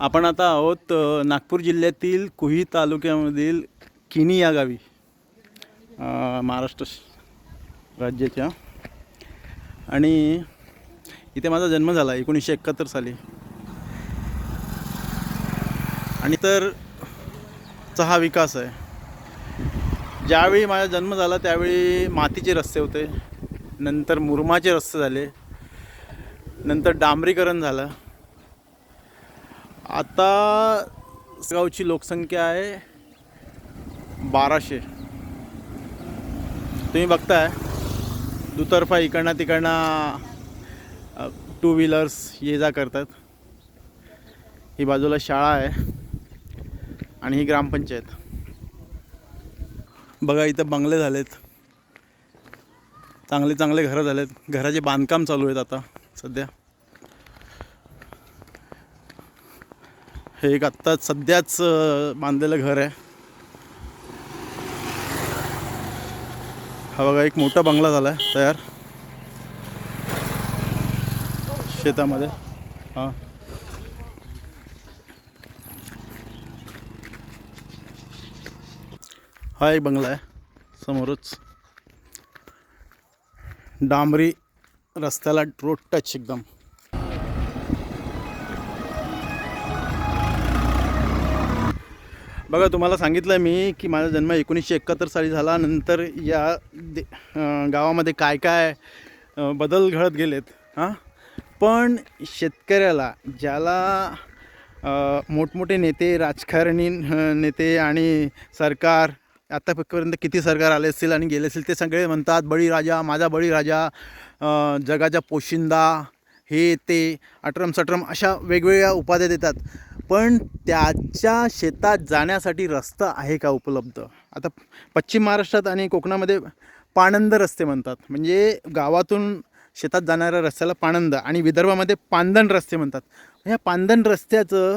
आपण आता आहोत नागपूर जिल्ह्यातील कुही तालुक्यामधील किनी या गावी महाराष्ट्र राज्याच्या. आणि इथे माझा जन्म झाला एकोणीसशे एकाहत्तर साली. आणि तर चा हा विकास आहे. ज्यावेळी माझा जन्म झाला त्यावेळी मातीचे रस्ते होते. नंतर मुरमाचे रस्ते झाले. नंतर डांबरीकरण झालं. आता गावची लोकसंख्या आहे बाराशे. तुम्ही बघताय दुतर्फा इकडनं तिकडनं टू व्हीलर्स ये जा करतात. ही बाजूला शाळा आहे आणि ही ग्रामपंचायत. बघा इथं बंगले झालेत. चांगले चांगले घरं झालेत. घराचे बांधकाम चालू आहेत आता सध्या. हे एक आत्ता सध्याच बांधलेलं घर आहे. हा बघा एक मोठा बंगला झाला आहे तयार. शेतामध्ये. हां. हा एक बंगला आहे समोरच. डांबरी रस्त्याला रोड टच एकदम. बघा तुम्हाला सांगितलं मी की माझा जन्म एकोणीसशे एकाहत्तर साली झाला. नंतर या दे गावामध्ये काय काय बदल घडत गेलेत हां? पण शेतकऱ्याला ज्याला मोठमोठे नेते राजकारणी नेते आणि सरकार आतापर्यंत किती सरकार आले असतील आणि गेले असतील ते सगळे म्हणतात बळीराजा माझा बळीराजा जगाचा पोशिंदा हे ते अटरम सटरम अशा वेगवेगळ्या उपाध्या देतात. पण त्याच्या शेतात जाण्यासाठी रस्ता आहे का उपलब्ध? आता पश्चिम महाराष्ट्रात आणि कोकणामध्ये पाणंद रस्ते म्हणतात. म्हणजे गावातून शेतात जाणाऱ्या रस्त्याला पाणंद आणि विदर्भामध्ये पांदण रस्ते म्हणतात. ह्या पांदण रस्त्याचं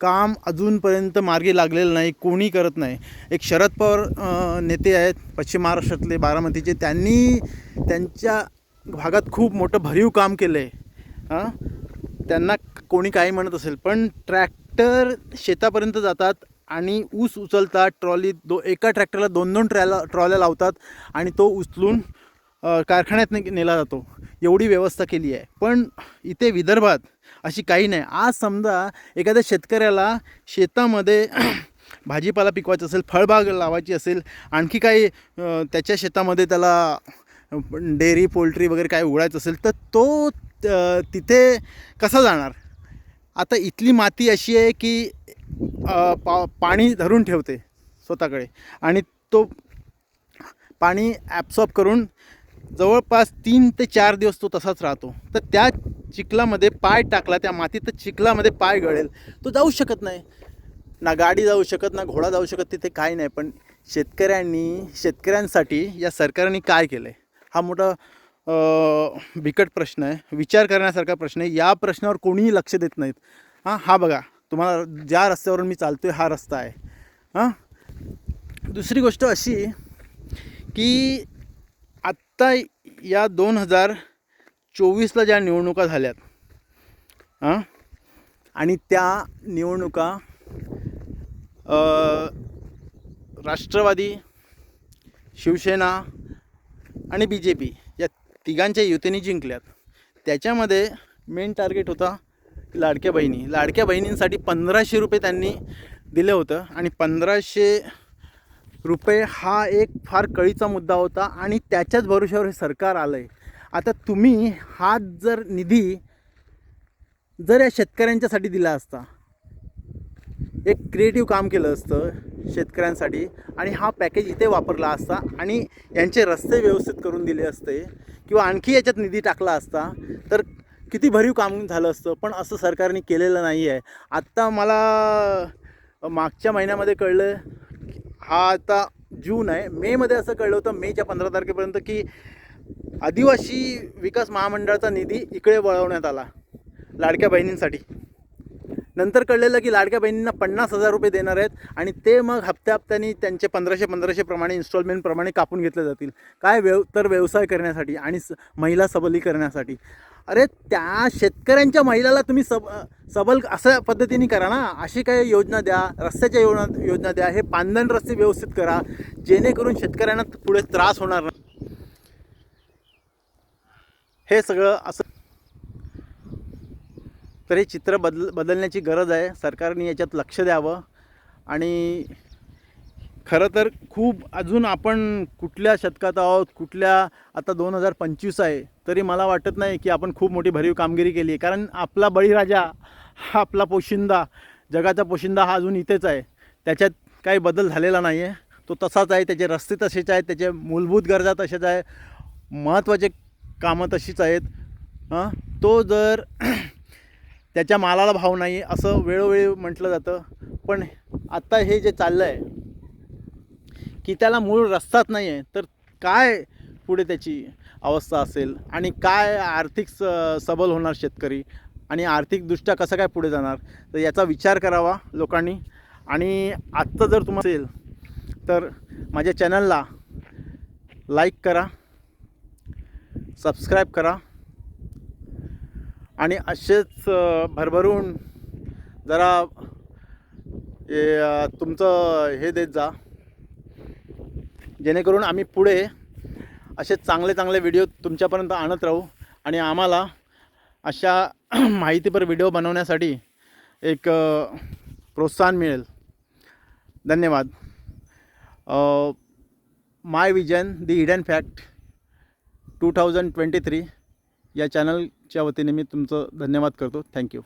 काम अजूनपर्यंत मार्गी लागलेलं नाही कोणी करत नाही. एक शरद पवार नेते आहेत पश्चिम महाराष्ट्रातले बारामतीचे. त्यांनी त्यांच्या भागात खूप मोठं भरीव काम केलं आहे हां त्यांना कोणी काही म्हणत असेल पण ट्रॅक ट्रॅक्टर शेतापर्यंत जातात आणि ऊस उचलतात ट्रॉली दो एका ट्रॅक्टरला दोन दोन ट्रॅला ट्रॉल्या लावतात आणि तो उचलून कारखान्यात ने- नेला जातो. एवढी व्यवस्था केली आहे. पण इथे विदर्भात अशी काही नाही. आज समजा एखाद्या शेतकऱ्याला शेतामध्ये भाजीपाला पिकवायचा असेल फळबाग लावायची असेल आणखी काही त्याच्या शेतामध्ये त्याला डेअरी पोल्ट्री वगैरे काय उघडायचं असेल तर तो तिथे कसा जाणार? आता इथली माती अशी आहे की पा पाणी धरून ठेवते स्वतःकडे. आणि तो पाणी ॲब्सॉर्ब करून जवळपास तीन ते चार दिवस तो तसाच राहतो. तर त्या चिखलामध्ये पाय टाकला त्या मातीत तर चिखलामध्ये पाय गळेल. तो जाऊ शकत नाही. ना गाडी जाऊ शकत ना घोडा जाऊ शकत तिथे काही नाही. पण शेतकऱ्यांनी शेतकऱ्यांसाठी या सरकारने काय केलं आहे हा मोठा बिकट प्रश्न आहे. विचार करण्यासारखा प्रश्न आहे. या प्रश्नावर कोणीही लक्ष देत नाहीत. हां हा बघा. तुम्हाला ज्या रस्त्यावरून मी चालतो आहे हा रस्ता आहे. हां? दुसरी गोष्ट अशी की आत्ता या दोन हजार चोवीसला ज्या निवडणुका झाल्यात हां? आणि त्या निवडणुका राष्ट्रवादी शिवसेना आणि बी जे पी या तिघांच्या युतीने जिंकल्यात. त्याच्यामध्ये मेन टार्गेट होता लाडक्या बहिणी. लाडक्या बहिणींसाठी पंधराशे रुपये त्यांनी दिलं होतं आणि पंधराशे रुपये हा एक फार कळीचा मुद्दा होता आणि त्याच्याच भरोश्यावर हे सरकार आलं आहे आता तुम्ही हा जर निधी जर या शेतकऱ्यांच्यासाठी दिला असता एक क्रिएटिव्ह काम केलं असतं शेतकऱ्यांसाठी. आणि हा पॅकेज इथे वापरला असता आणि यांचे रस्ते व्यवस्थित करून दिले असते किंवा आणखी याच्यात निधी टाकला असता तर किती भरीव काम झालं असतं. पण असं सरकारने केलेलं नाही आहे. आत्ता मला मागच्या महिन्यामध्ये कळलं हा आता जून आहे. मेमध्ये असं कळलं होतं मेच्या पंधरा तारखेपर्यंत की आदिवासी विकास महामंडळाचा निधी इकडे वळवण्यात आला लाडक्या बहिणींसाठी. नंतर कळलेलं की लाडक्या बहिणींना पन्नास हजार रुपये देणार आहेत आणि ते मग हप्त्या हप्त्याने त्यांचे पंधराशे पंधराशे प्रमाणे इन्स्टॉलमेंटप्रमाणे कापून घेतले जातील. काय व्यव तर व्यवसाय करण्यासाठी आणि स महिला सबलीकरणासाठी. अरे त्या शेतकऱ्यांच्या महिलाला तुम्ही सब सबल असं पद्धतीने करा ना. अशी काही योजना द्या रस्त्याच्या योजना योजना द्या हे पांदण रस्ते व्यवस्थित करा जेणेकरून शेतकऱ्यांना पुढे त्रास होणार नाही. हे सगळं असं तर हे चित्र बदल बदलण्याची गरज आहे. सरकारने याच्यात लक्ष द्यावं. आणि खरं तर खूप अजून आपण कुठल्या शतकात आहोत कुठल्या आता दोन हजार पंचवीस आहे तरी मला वाटत नाही की आपण खूप मोठी भरीव कामगिरी केली आहे. कारण आपला बळीराजा हा आपला पोशिंदा जगाचा पोशिंदा हा अजून इथेच आहे. त्याच्यात काही बदल झालेला नाही आहे तो तसाच आहे त्याचे रस्ते तसेच आहेत त्याचे मूलभूत गरजा तशाच आहे महत्त्वाचे कामं तशीच आहेत. हां? तो जर त्याच्या मालाला भाव नाही असं वेळोवेळी म्हटलं जातं. पण आत्ता हे जे चाललं आहे की त्याला मूळ रस्ताच नाही आहे तर काय पुढे त्याची अवस्था असेल? आणि काय आर्थिक स सबल होणार शेतकरी? आणि आर्थिकदृष्ट्या कसं काय पुढे जाणार? तर याचा विचार करावा लोकांनी. आणि आत्ता जर तुम्हाला असेल तर माझ्या चॅनलला लाईक करा सबस्क्राईब करा आणि असेच भरभरून जरा तुमचं हे देत जा. जेणेकरून आम्ही पुढे असे चांगले चांगले व्हिडिओ तुमच्यापर्यंत आणत राहू. आणि आम्हाला अशा माहितीपर व्हिडिओ बनवण्यासाठी एक प्रोत्साहन मिळेल. धन्यवाद. My vision the hidden fact two thousand twenty three. या चॅनलच्या वतीने मी तुमचं धन्यवाद करतो. थँक्यू.